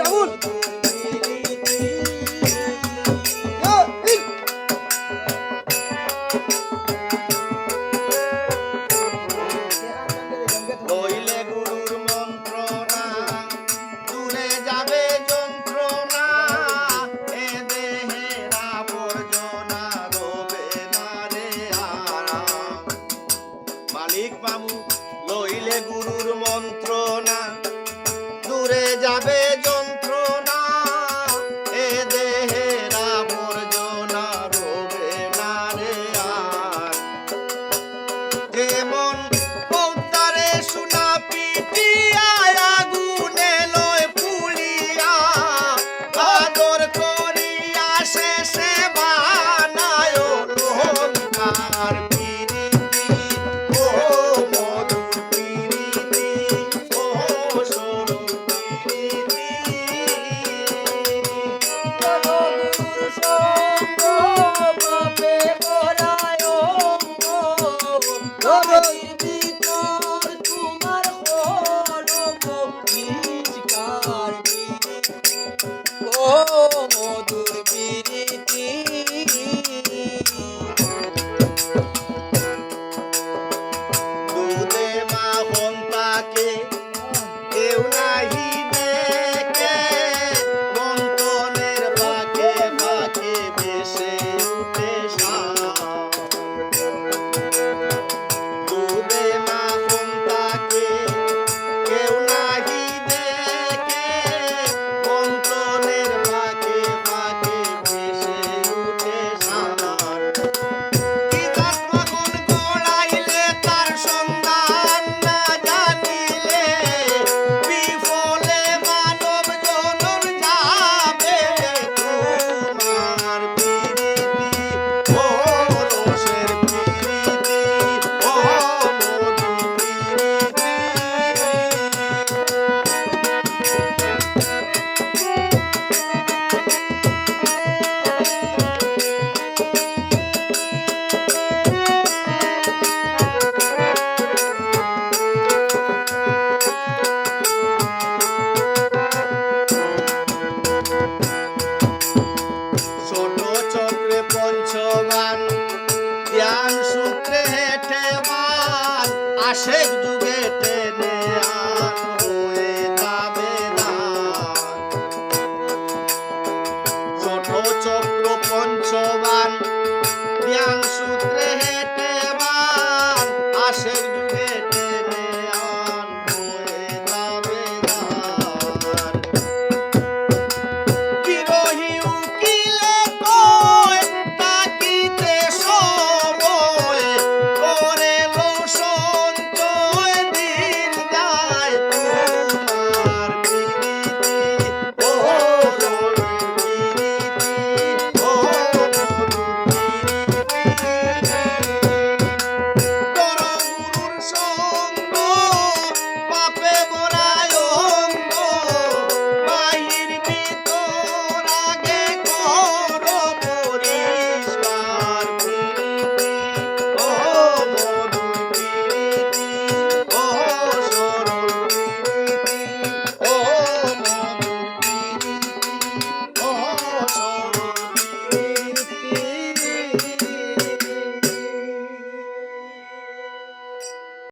Double যেমন পৌতারে Love you. আশেক যুগে টেনে আন হয়ে যাবে সূত্রে হেঁটে আশেক যুগে